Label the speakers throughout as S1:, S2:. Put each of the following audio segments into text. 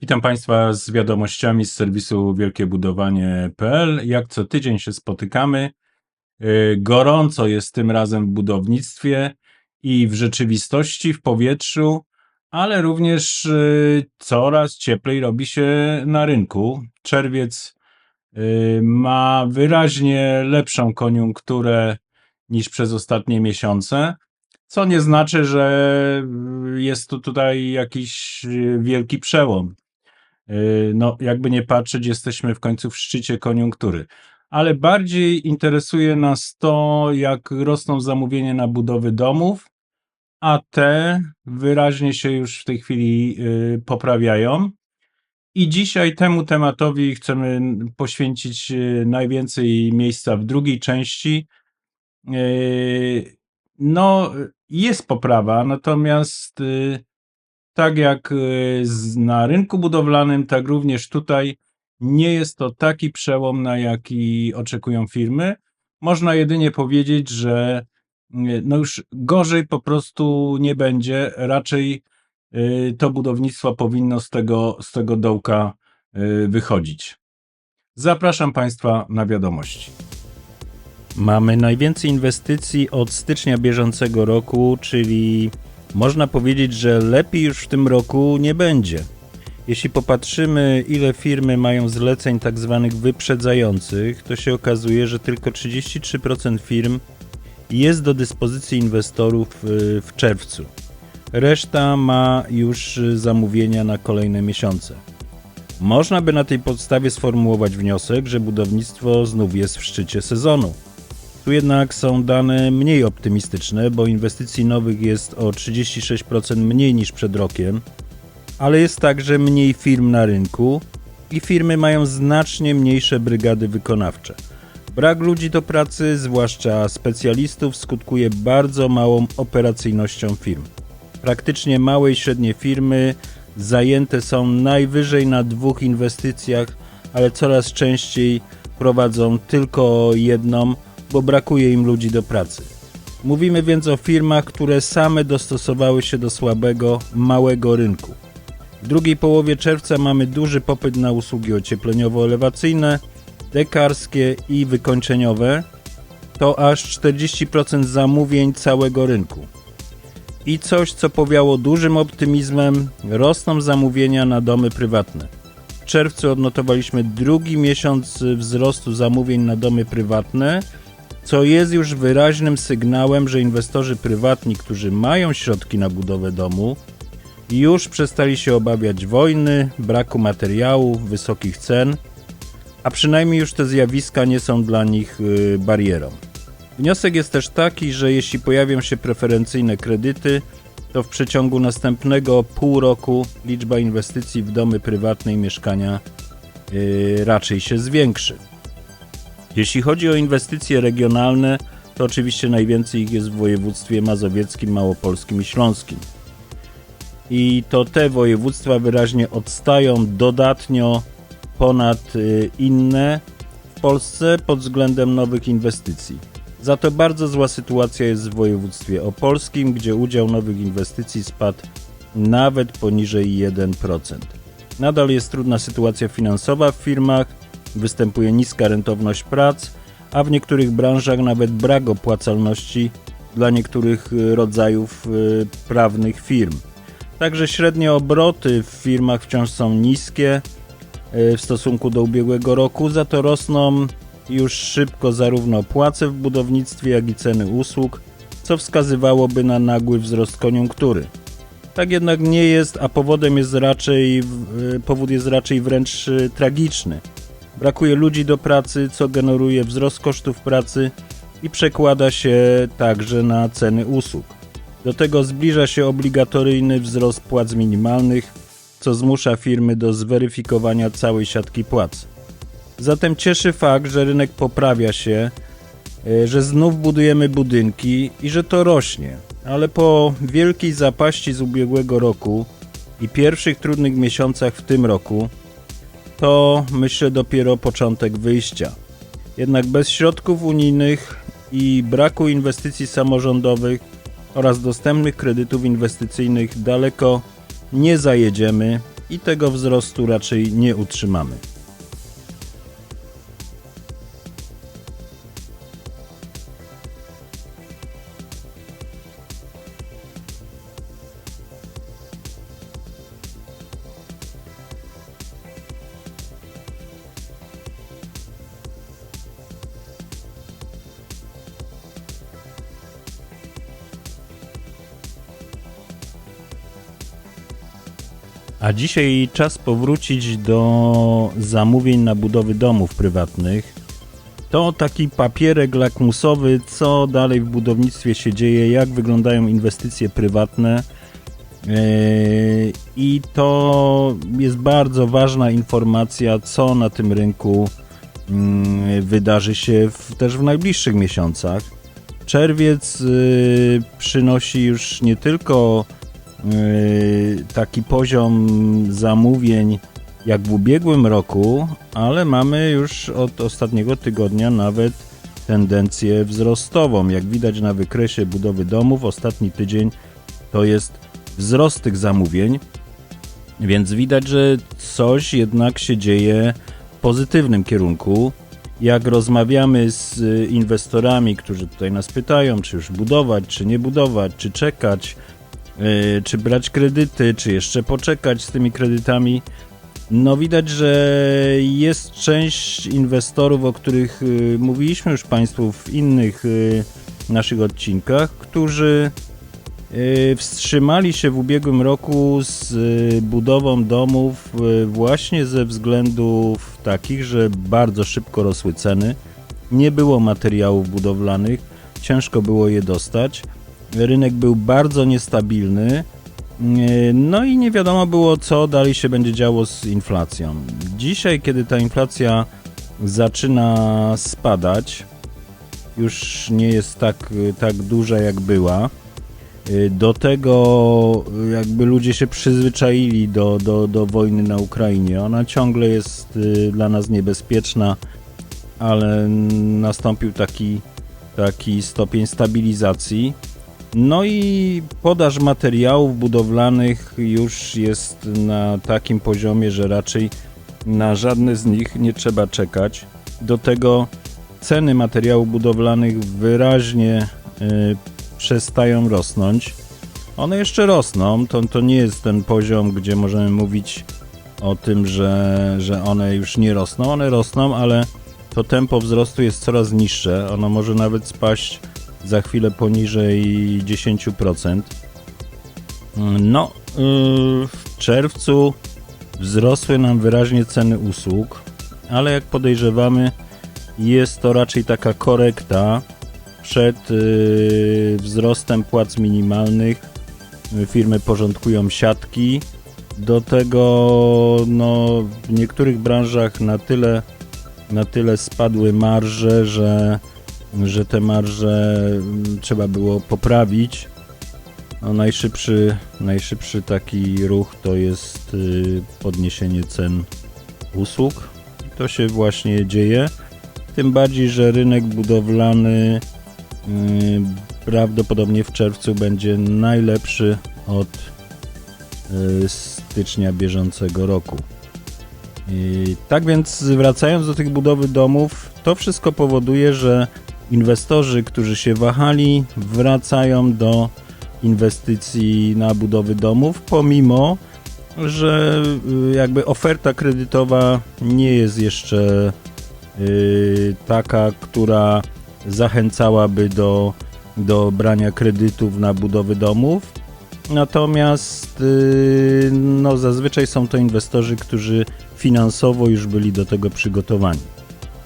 S1: Witam Państwa z wiadomościami z serwisu wielkiebudowanie.pl. Jak co tydzień się spotykamy. Yy, Gorąco jest tym razem w budownictwie i w rzeczywistości, w powietrzu, ale również yy, coraz cieplej robi się na rynku. Czerwiec yy, ma wyraźnie lepszą koniunkturę niż przez ostatnie miesiące, co nie znaczy, że yy, jest tu tutaj jakiś yy, wielki przełom. Yy, No, jakby nie patrzeć, jesteśmy w końcu w szczycie koniunktury. Ale bardziej interesuje nas to, jak rosną zamówienia na budowy domów, a te wyraźnie się już w tej chwili poprawiają. I dzisiaj temu tematowi chcemy poświęcić najwięcej miejsca w drugiej części. Yy, No, jest poprawa, natomiast yy, tak jak y, na rynku budowlanym, tak również tutaj nie jest to taki przełom, na jaki oczekują firmy. Można jedynie powiedzieć, że y, no już gorzej po prostu nie będzie. Raczej y, to budownictwo powinno z tego, z tego dołka y, wychodzić. Zapraszam Państwa na wiadomości. Mamy najwięcej inwestycji od stycznia bieżącego roku, czyli można powiedzieć, że lepiej już w tym roku nie będzie. Jeśli popatrzymy, ile firmy mają zleceń tak zwanych wyprzedzających, to się okazuje, że tylko 33% firm jest do dyspozycji inwestorów y, w czerwcu. Reszta ma już zamówienia na kolejne miesiące. Można by na tej podstawie sformułować wniosek, że budownictwo znów jest w szczycie sezonu. Tu jednak są dane mniej optymistyczne, bo inwestycji nowych jest o 36% mniej niż przed rokiem, ale jest także mniej firm na rynku i firmy mają znacznie mniejsze brygady wykonawcze. Brak ludzi do pracy, zwłaszcza specjalistów, skutkuje bardzo małą operacyjnością firm. Praktycznie małe i średnie firmy zajęte są najwyżej na dwóch inwestycjach, ale coraz częściej prowadzą tylko jedną, bo brakuje im ludzi do pracy. Mówimy więc o firmach, które same dostosowały się do słabego, małego rynku. W drugiej połowie czerwca mamy duży popyt na usługi ociepleniowo-elewacyjne, dekarskie i wykończeniowe. To aż 40% zamówień całego rynku. I coś, co powiało dużym optymizmem, rosną zamówienia na domy prywatne. W czerwcu odnotowaliśmy drugi miesiąc wzrostu zamówień na domy prywatne, co jest już wyraźnym sygnałem, że inwestorzy prywatni, którzy mają środki na budowę domu, już przestali się obawiać wojny, braku materiałów, wysokich cen, a przynajmniej już te zjawiska nie są dla nich y, barierą. Wniosek jest też taki, że jeśli pojawią się preferencyjne kredyty, to w przeciągu następnego pół roku liczba inwestycji w domy prywatne i mieszkania y, raczej się zwiększy. Jeśli chodzi o inwestycje regionalne, to oczywiście najwięcej ich jest w województwie mazowieckim, małopolskim i śląskim. I to te województwa wyraźnie odstają dodatnio ponad y, inne w Polsce pod względem nowych inwestycji. Za to bardzo zła sytuacja jest w województwie opolskim, gdzie udział nowych inwestycji spadł nawet poniżej 1%. Nadal jest trudna sytuacja finansowa w firmach, występuje niska rentowność prac, a w niektórych branżach nawet brak opłacalności dla niektórych y, rodzajów y, prawnych firm. Także średnie obroty w firmach wciąż są niskie y, w stosunku do ubiegłego roku, za to rosną już szybko zarówno płace w budownictwie, jak i ceny usług, co wskazywałoby na nagły wzrost koniunktury. Tak jednak nie jest, a powodem jest raczej, powód jest raczej wręcz tragiczny. Brakuje ludzi do pracy, co generuje wzrost kosztów pracy i przekłada się także na ceny usług. Do tego zbliża się obligatoryjny wzrost płac minimalnych, co zmusza firmy do zweryfikowania całej siatki płac. Zatem cieszy fakt, że rynek poprawia się, e, że znów budujemy budynki i że to rośnie. Ale po wielkiej zapaści z ubiegłego roku i pierwszych trudnych miesiącach w tym roku, to myślę dopiero początek wyjścia. Jednak bez środków unijnych i braku inwestycji samorządowych oraz dostępnych kredytów inwestycyjnych daleko nie zajedziemy i tego wzrostu raczej nie utrzymamy. A dzisiaj czas powrócić do zamówień na budowy domów prywatnych. To taki papierek lakmusowy, co dalej w budownictwie się dzieje, jak wyglądają inwestycje prywatne. Yy, I to jest bardzo ważna informacja, co na tym rynku mm, wydarzy się w, też w najbliższych miesiącach. Czerwiec yy, przynosi już nie tylko taki poziom zamówień jak w ubiegłym roku, ale mamy już od ostatniego tygodnia nawet tendencję wzrostową. Jak widać na wykresie budowy domów, ostatni tydzień to jest wzrost tych zamówień, więc widać, że coś jednak się dzieje w pozytywnym kierunku. Jak rozmawiamy z y, inwestorami, którzy tutaj nas pytają, czy już budować, czy nie budować, czy czekać, czy brać kredyty, czy jeszcze poczekać z tymi kredytami, no widać, że jest część inwestorów, o których y, mówiliśmy już Państwu w innych y, naszych odcinkach, którzy y, wstrzymali się w ubiegłym roku z y, budową domów y, właśnie ze względów takich, że bardzo szybko rosły ceny, nie było materiałów budowlanych, ciężko było je dostać, rynek był bardzo niestabilny. Yy, No i nie wiadomo było, co dalej się będzie działo z inflacją. Dzisiaj, kiedy ta inflacja zaczyna spadać, już nie jest tak, tak duża jak była. Yy, Do tego jakby ludzie się przyzwyczaili do, do, do wojny na Ukrainie. Ona ciągle jest yy, dla nas niebezpieczna, ale nastąpił taki, taki stopień stabilizacji. No i podaż materiałów budowlanych już jest na takim poziomie, że raczej na żadne z nich nie trzeba czekać. Do tego ceny materiałów budowlanych wyraźnie y, przestają rosnąć. One jeszcze rosną, to, to nie jest ten poziom, gdzie możemy mówić o tym, że, że one już nie rosną. One rosną, ale to tempo wzrostu jest coraz niższe. Ono może nawet spaść za chwilę poniżej 10%. No, yy, w czerwcu wzrosły nam wyraźnie ceny usług, ale jak podejrzewamy, jest to raczej taka korekta przed yy, wzrostem płac minimalnych. Firmy porządkują siatki. Do tego no, w niektórych branżach na tyle, na tyle spadły marże, że że te marże mm, trzeba było poprawić. No, najszybszy, najszybszy taki ruch to jest y, podniesienie cen usług. To się właśnie dzieje. Tym bardziej, że rynek budowlany y, prawdopodobnie w czerwcu będzie najlepszy od y, stycznia bieżącego roku. I tak więc wracając do tych budowy domów, to wszystko powoduje, że inwestorzy, którzy się wahali, wracają do inwestycji na budowy domów, pomimo że y, jakby oferta kredytowa nie jest jeszcze y, taka, która zachęcałaby do, do brania kredytów na budowy domów. Natomiast y, no, zazwyczaj są to inwestorzy, którzy finansowo już byli do tego przygotowani.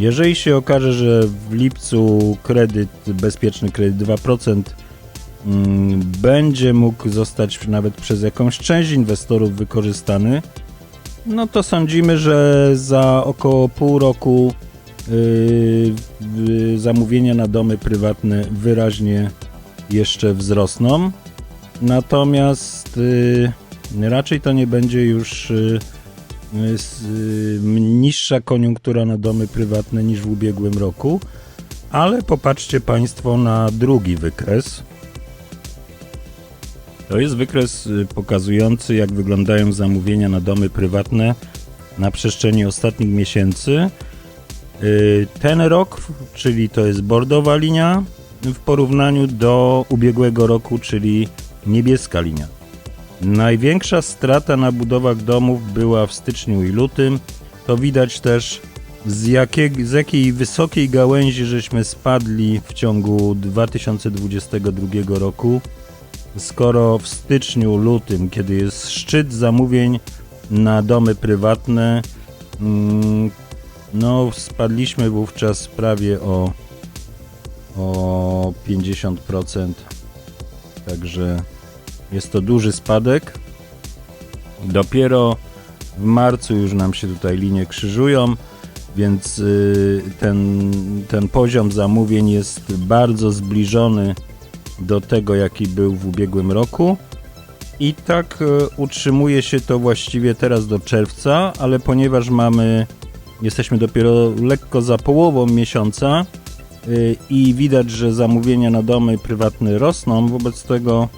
S1: Jeżeli się okaże, że w lipcu kredyt, bezpieczny kredyt 2% mm, będzie mógł zostać nawet przez jakąś część inwestorów wykorzystany, no to sądzimy, że za około pół roku yy, zamówienia na domy prywatne wyraźnie jeszcze wzrosną. Natomiast yy, raczej to nie będzie już yy, jest niższa koniunktura na domy prywatne niż w ubiegłym roku. Ale popatrzcie Państwo na drugi wykres. To jest wykres y, pokazujący, jak wyglądają zamówienia na domy prywatne na przestrzeni ostatnich miesięcy. Y, Ten rok, czyli to jest bordowa linia, w porównaniu do ubiegłego roku, czyli niebieska linia. Największa strata na budowach domów była w styczniu i lutym. To widać też z, jakiej, z jakiej wysokiej gałęzi żeśmy spadli w ciągu 2022 roku. Skoro w styczniu, lutym, kiedy jest szczyt zamówień na domy prywatne, mm, no spadliśmy wówczas prawie o, o 50%. Także jest to duży spadek. Dopiero w marcu już nam się tutaj linie krzyżują, więc y, ten, ten poziom zamówień jest bardzo zbliżony do tego, jaki był w ubiegłym roku. I tak y, utrzymuje się to właściwie teraz do czerwca, ale ponieważ mamy, jesteśmy dopiero lekko za połową miesiąca y, i widać, że zamówienia na domy prywatne rosną, wobec tego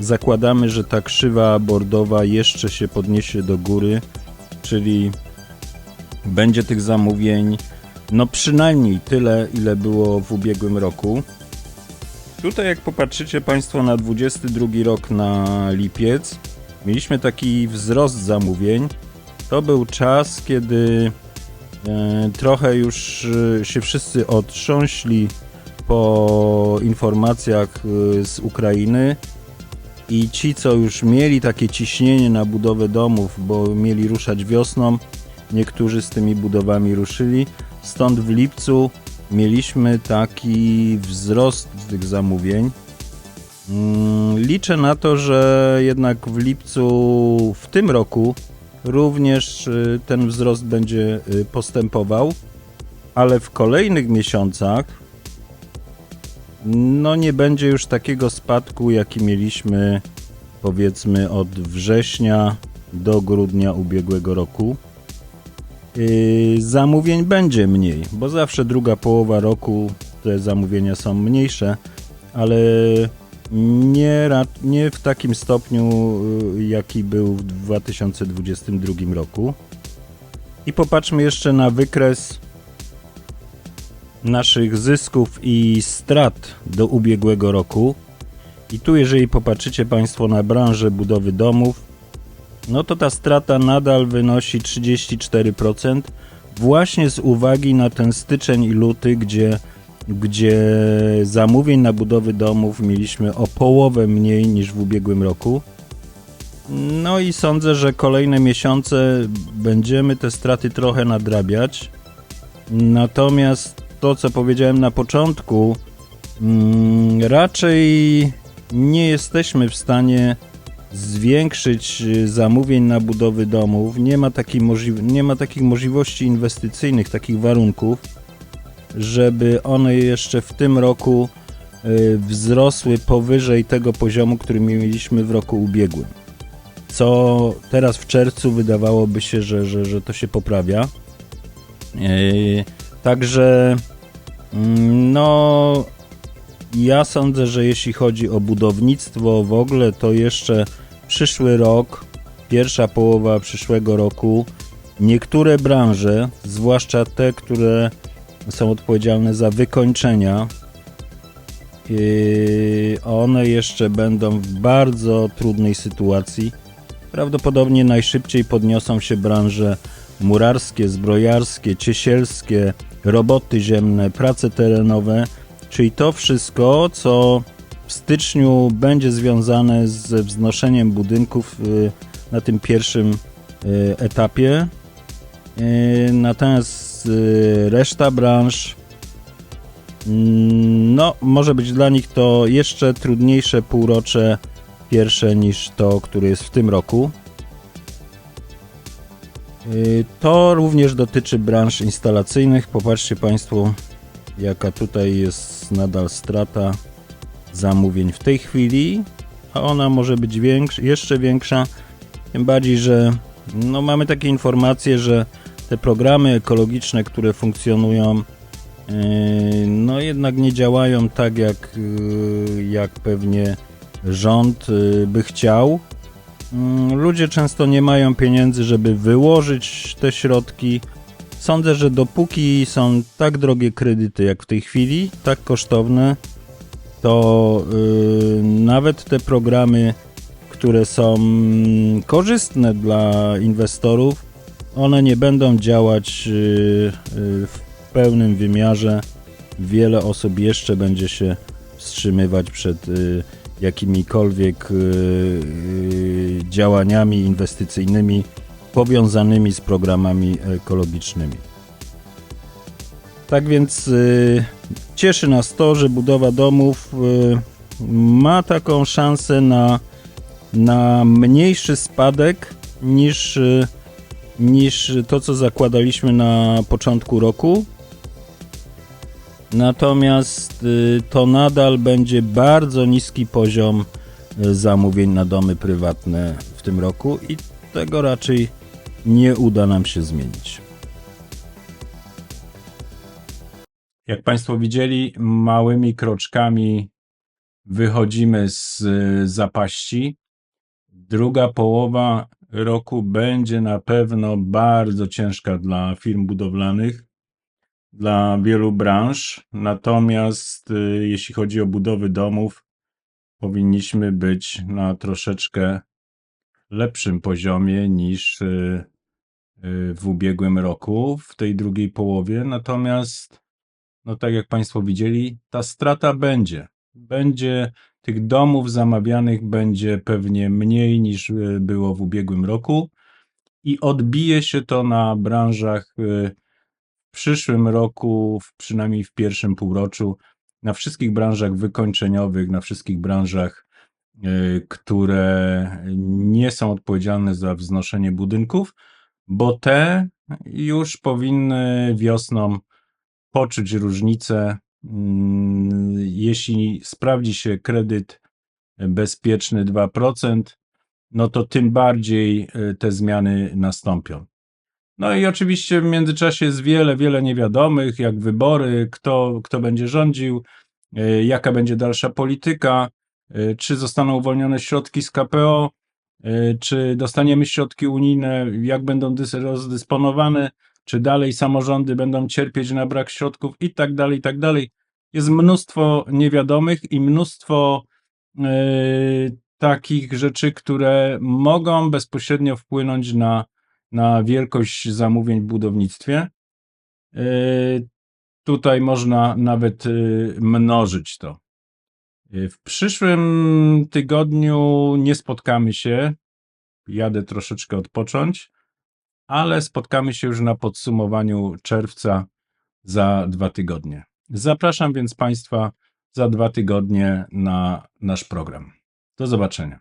S1: zakładamy, że ta krzywa bordowa jeszcze się podniesie do góry, czyli będzie tych zamówień no przynajmniej tyle, ile było w ubiegłym roku. Tutaj jak popatrzycie Państwo na 22 rok na lipiec, mieliśmy taki wzrost zamówień. To był czas, kiedy e, trochę już e, się wszyscy otrząśli po informacjach e, z Ukrainy i ci, co już mieli takie ciśnienie na budowę domów, bo mieli ruszać wiosną, niektórzy z tymi budowami ruszyli. Stąd w lipcu mieliśmy taki wzrost tych zamówień. Mm, Liczę na to, że jednak w lipcu w tym roku również y, ten wzrost będzie y, postępował, ale w kolejnych miesiącach no nie będzie już takiego spadku, jaki mieliśmy powiedzmy od września do grudnia ubiegłego roku. Yy, zamówień będzie mniej, bo zawsze druga połowa roku te zamówienia są mniejsze, ale nie, nie w takim stopniu, yy, jaki był w 2022 roku. I popatrzmy jeszcze na wykres naszych zysków i strat do ubiegłego roku. I tu, jeżeli popatrzycie Państwo na branżę budowy domów, no to ta strata nadal wynosi 34%, właśnie z uwagi na ten styczeń i luty, gdzie, gdzie zamówień na budowy domów mieliśmy o połowę mniej niż w ubiegłym roku. No i sądzę, że kolejne miesiące będziemy te straty trochę nadrabiać. Natomiast to, co powiedziałem na początku, mm, raczej nie jesteśmy w stanie zwiększyć y, zamówień na budowy domów. Nie ma, takiej możli- nie ma takich możliwości inwestycyjnych, takich warunków, żeby one jeszcze w tym roku y, wzrosły powyżej tego poziomu, który mieliśmy w roku ubiegłym. Co teraz w czerwcu wydawałoby się, że, że, że to się poprawia. Yy, Także no ja sądzę, że jeśli chodzi o budownictwo w ogóle, to jeszcze przyszły rok, pierwsza połowa przyszłego roku, niektóre branże, zwłaszcza te, które są odpowiedzialne za wykończenia, yy, one jeszcze będą w bardzo trudnej sytuacji. Prawdopodobnie najszybciej podniosą się branże murarskie, zbrojarskie, ciesielskie, roboty ziemne, prace terenowe, czyli to wszystko, co w styczniu będzie związane ze wznoszeniem budynków y, na tym pierwszym y, etapie. Y, Natomiast reszta branż, mm, no, może być dla nich to jeszcze trudniejsze półrocze pierwsze niż to, które jest w tym roku. Y, To również dotyczy branż instalacyjnych. Popatrzcie Państwo, jaka tutaj jest nadal strata zamówień w tej chwili, a ona może być większa, jeszcze większa. Tym bardziej, że no, mamy takie informacje, że te programy ekologiczne, które funkcjonują, Yy, No jednak nie działają tak, jak, yy, jak pewnie rząd by chciał. Mm, Ludzie często nie mają pieniędzy, żeby wyłożyć te środki. Sądzę, że dopóki są tak drogie kredyty jak w tej chwili, tak kosztowne, to yy, nawet te programy, które są mm, korzystne dla inwestorów, one nie będą działać yy, yy, w pełnym wymiarze. Wiele osób jeszcze będzie się wstrzymywać przed yy, jakimikolwiek yy, yy, działaniami inwestycyjnymi powiązanymi z programami ekologicznymi. Tak więc yy, cieszy nas to, że budowa domów ma taką szansę na, na mniejszy spadek niż, niż to, co zakładaliśmy na początku roku. Natomiast y, to nadal będzie bardzo niski poziom y, zamówień na domy prywatne w tym roku i tego raczej nie uda nam się zmienić. Jak Państwo widzieli, małymi kroczkami wychodzimy z y, zapaści. Druga połowa roku będzie na pewno bardzo ciężka dla firm budowlanych, dla wielu branż. Natomiast y, jeśli chodzi o budowy domów, powinniśmy być na troszeczkę lepszym poziomie niż y, y, w ubiegłym roku, w tej drugiej połowie. Natomiast, no tak jak Państwo widzieli, ta strata będzie. Będzie tych domów zamawianych będzie pewnie mniej niż było w ubiegłym roku i odbije się to na branżach przyszłym roku, przynajmniej w pierwszym półroczu, na wszystkich branżach wykończeniowych, na wszystkich branżach, y, które nie są odpowiedzialne za wznoszenie budynków, bo te już powinny wiosną poczuć różnicę. Mm, Jeśli sprawdzi się kredyt bezpieczny 2%, no to tym bardziej y, te zmiany nastąpią. No i oczywiście w międzyczasie jest wiele, wiele niewiadomych, jak wybory, kto, kto będzie rządził, y, jaka będzie dalsza polityka, y, czy zostaną uwolnione środki z KPO, y, czy dostaniemy środki unijne, jak będą dys- rozdysponowane, czy dalej samorządy będą cierpieć na brak środków i tak dalej, i tak dalej. Jest mnóstwo niewiadomych i mnóstwo y, takich rzeczy, które mogą bezpośrednio wpłynąć na, na wielkość zamówień w budownictwie. Y, Tutaj można nawet y, mnożyć to. Y, W przyszłym tygodniu nie spotkamy się. Jadę troszeczkę odpocząć, ale spotkamy się już na podsumowaniu czerwca za dwa tygodnie. Zapraszam więc Państwa za dwa tygodnie na nasz program. Do zobaczenia.